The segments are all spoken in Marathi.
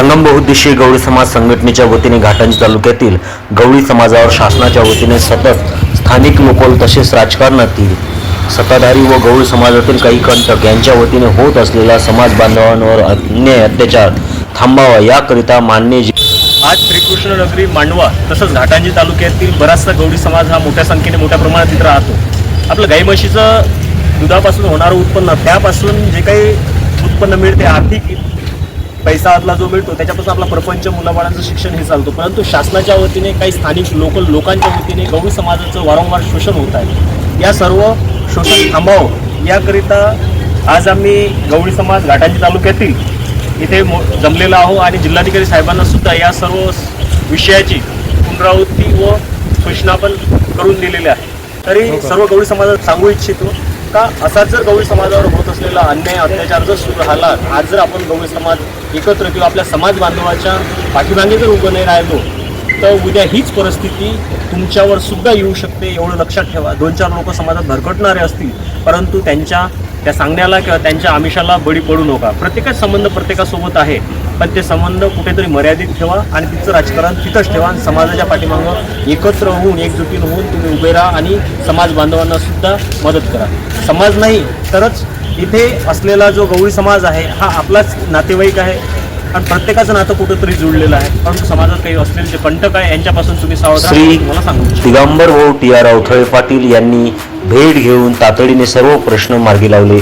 संगम बहुद्देशीय गवळी समाज संघटनेच्या वतीने घाटांजी तालुक्यातील गवळी समाजावर शासनाच्या वतीने सतत स्थानिक लोकल तसेच राजकारणातील सत्ताधारी व गवळी समाजातील काही कंटक यांच्या वतीने होत असलेला समाज बांधवांवर अन्याय अत्याचार थांबावा याकरिता मान्य आज श्रीकृष्ण नगरी मांडवा तसंच घाटांजी तालुक्यातील बराचसा गवळी समाज हा मोठ्या संख्येने मोठ्या प्रमाणात इथं राहतो. आपलं गाई म्हशीचं दुधापासून होणारं उत्पन्न त्यापासून जे काही उत्पन्न मिळते आर्थिक पैसा आतला जो मिळतो त्याच्यापासून आपला प्रपंच मुलाबाळांचं शिक्षण हे चालतो. परंतु शासनाच्या वतीने काही स्थानिक लोकल लोकांच्या वतीने गवळी समाजाचं वारंवार शोषण होत आहे. या सर्व शोषण थांबावं. याकरिता आज आम्ही गवळी समाज घाटांजी तालुक्यातील इथे मो जमलेलो आहो आणि जिल्हाधिकारी साहेबांना सुद्धा या सर्व विषयाची पुनरावृत्ती व सूचना पण करून दिलेल्या आहे तरी सर्व गवळी समाजात सांगू इच्छितो का असाच जर गवळी समाजावर होत असलेला अन्याय अत्याचार जर सुरू राहिला आज जर आपण गवळी समाज एकत्र किंवा आपल्या समाज बांधवाच्या पाठीमागे जर उभं नाही राहिलो तर उद्या हीच परिस्थिती तुमच्यावर सुद्धा येऊ शकते एवढं लक्षात ठेवा. दोन चार लोक समाजात भरकटणारे असतील परंतु त्यांच्या त्या सांगण्याला किंवा त्यांच्या आमिषाला बळी पडू नका. प्रत्येकाच संबंध प्रत्येकासोबत आहे पण ते संबंध कुठेतरी मर्यादित ठेवा आणि तिचं राजकारण तिथंच ठेवा आणि समाजाच्या पाठीमागं एकत्र होऊन एकजुटीन होऊन तुम्ही उभे राहा आणि समाज बांधवांना सुद्धा मदत करा. समाज नाही तरच इथे असलेला जो गवळी समाज आहे हा आपलाच नातेवाईक आहे. आणि प्रत्येकाचं नातं कुठंतरी जुळलेलं आहे. परंतु समाजात काही असलेले जे कंटक आहे यांच्यापासून तुम्ही श्री मला सांगू. दिगंबर भाऊ टी आर अवथळे पाटील यांनी भेट घेऊन तातडीने सर्व प्रश्न मार्गी लावले.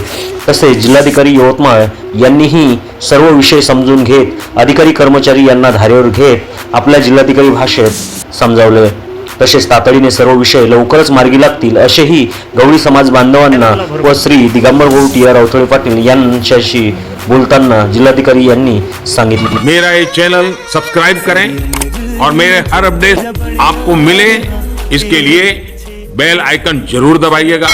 तसेच जिल्हाधिकारी यवतमाळ यांनीही सर्व विषय समजून घेत अधिकारी कर्मचारी यांना धारेवर घेत आपल्या जिल्हाधिकारी भाषेत समजावले. तसेच तातडीने सर्व विषय लवकरच मार्गी लागतील असेही गवळी समाज बांधवांना व श्री दिगंबर भाऊ या आर पाटील यांच्याशी बोलताना जिल्हाधिकारी यांनी सांगितले. मेरा ये चैनल सब्सक्राइब करें और मेरे हर अपडेट आपको मिले इसके लिए बेल आइकन जरूर दबाइएगा।